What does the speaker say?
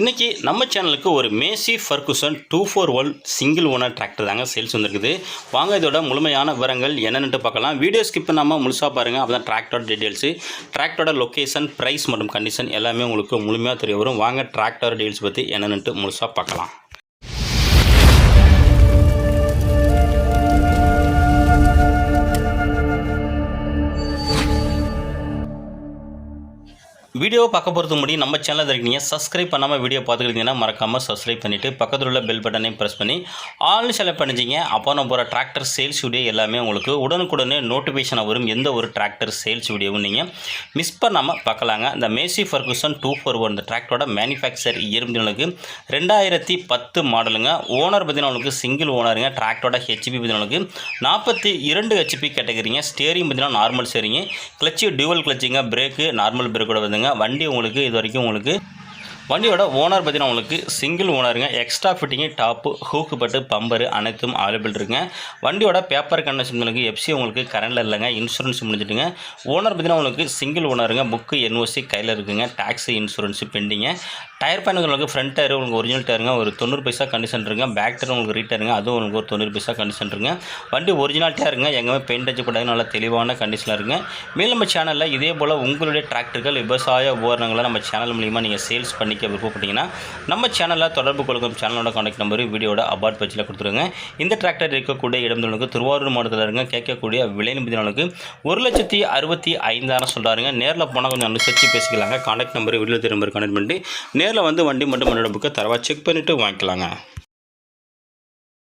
இன்றைக்கி நம்ம சேனலுக்கு ஒரு Massey Ferguson two four one single owner tractor தாங்க சேல்ஸ் வந்திருக்குது. வாங்க இதோட முழுமையான விவரங்கள் என்னென்னு பார்க்கலாம். வீடியோ ஸ்கிப் பண்ணாமல் முழுசாக பாருங்கள் அப்போ தான் டிராக்டரோட டீட்டெயில்ஸு டிராக்டரோட லொக்கேஷன் ப்ரைஸ் மற்றும் கண்டிஷன் எல்லாமே உங்களுக்கு முழுமையாக தெரிய வரும். வாங்க டிராக்டர் டீட்டெயில்ஸ் பற்றி என்னென்னுட்டு முழுசாக பார்க்கலாம். வீடியோ பார்க்க போகிறது முடி நம்ம சேனலில் இருக்கீங்க சப்ஸ்கிரைப் பண்ணாமல் வீடியோ பார்த்துக்கிட்டீங்கன்னா மறக்காமல் சப்ஸ்கிரைப் பண்ணிவிட்டு பக்கத்தில் உள்ள பெல் பட்டனையும் ப்ரெஸ் பண்ணி ஆல் செலக்ட் பண்ணிச்சிங்க அப்போ நம்ம போகிற டிராக்டர் சேல்ஸ் வீடியோ எல்லாமே உங்களுக்கு உடனுக்குடனே நோட்டிஃபிகேஷனாக வரும். எந்த ஒரு டிராக்டர் சேல்ஸ் வீடியோவும் நீங்கள் மிஸ் பண்ணாமல் பார்க்கலாங்க. இந்த Massey Ferguson two four one இந்த டிராக்டரோட மேனுஃபேக்சர் இருந்தவங்களுக்கு ரெண்டாயிரத்தி பத்து மாடலுங்க ஓனர் பார்த்தீங்கன்னா உங்களுக்கு சிங்கிள் ஓனருங்க டிராக்டரோட ஹெச்பி பார்த்தீங்கன்னா நாற்பத்தி இரண்டு ஹெச்பி கேட்டகரிங்க ஸ்டேரிங் பார்த்தீங்கன்னா நார்மல் ஸ்டேரிங்க கிளச்சு டியூவல் கிளச்சிங்க பிரேக்கு நார்மல் பிரேக்கோட வந்துங்க வண்டி உங்களுக்கு இது வரைக்கும் உங்களுக்கு வண்டியோட ஓனர் பார்த்தீங்கன்னா உங்களுக்கு சிங்கிள் ஓனருங்க எக்ஸ்ட்ரா ஃபிட்டிங்கு டாப்பு ஹூக்கு பட்டு பம்பரு அனைத்தும் அவைலபிள் இருக்குங்க. வண்டியோட பேப்பர் கண்டிஷன் உங்களுக்கு எஃப்சி உங்களுக்கு கரண்டில் இல்லைங்க. இன்சூரன்ஸ் முடிஞ்சிட்டுங்க. ஓனர் பார்த்தீங்கன்னா உங்களுக்கு சிங்கிள் ஓனருங்க புக்கு என்ஓசி கையில் இருக்குங்க. டேக்ஸி இன்சூரன்ஸ் பெண்டிங்க டயர் பேன் உங்களுக்கு ஃப்ரண்ட் டயர் உங்களுக்கு ஒரிஜினல் டயருங்க ஒரு தொண்ணூறு பைசா கண்டிஷன் இருக்குங்க. பேக் டயர் உங்களுக்கு ரீட்டருங்க அதுவும் உங்களுக்கு ஒரு தொண்ணூறு பைசா கண்டிஷன் இருக்குங்க. வண்டி ஒரிஜினல் டயருங்க எங்கேயுமே பெயிண்ட் அடிச்சப்படாது நல்லா தெளிவான கண்டிஷனில் இருக்குங்க. மேலும் நம்ம சேனலில் இதே போல் உங்களுடைய டிராக்டர்கள் விவசாய உபகரணங்களை நம்ம சேனல் மூலிமா நீங்கள் சேல்ஸ் பண்ணி படிக்க விருப்பப்பட்டீங்கன்னா நம்ம சேனலில் தொடர்பு கொள்ளும் சேனலோட கான்டாக்ட் நம்பர் வீடியோட அபார்ட் பேஜில் கொடுத்துருங்க. இந்த டிராக்டர் இருக்கக்கூடிய இடங்களுக்கு திருவாரூர் மாவட்டத்தில் இருங்க. கேட்கக்கூடிய விலை நிபுணர்களுக்கு ஒரு லட்சத்தி அறுபத்தி ஐந்தாயிரம் சொல்கிறாருங்க நேரில் போனால் கொஞ்சம் அனுசரித்து பேசிக்கலாங்க. காண்டாக்ட் நம்பர் வீடியோ திரும்ப கனெக்ட் பண்ணிட்டு நேரில் வந்து வண்டி மட்டும் மண்ணோட புக்கை தரவா செக் பண்ணிவிட்டு வாங்கிக்கலாங்க.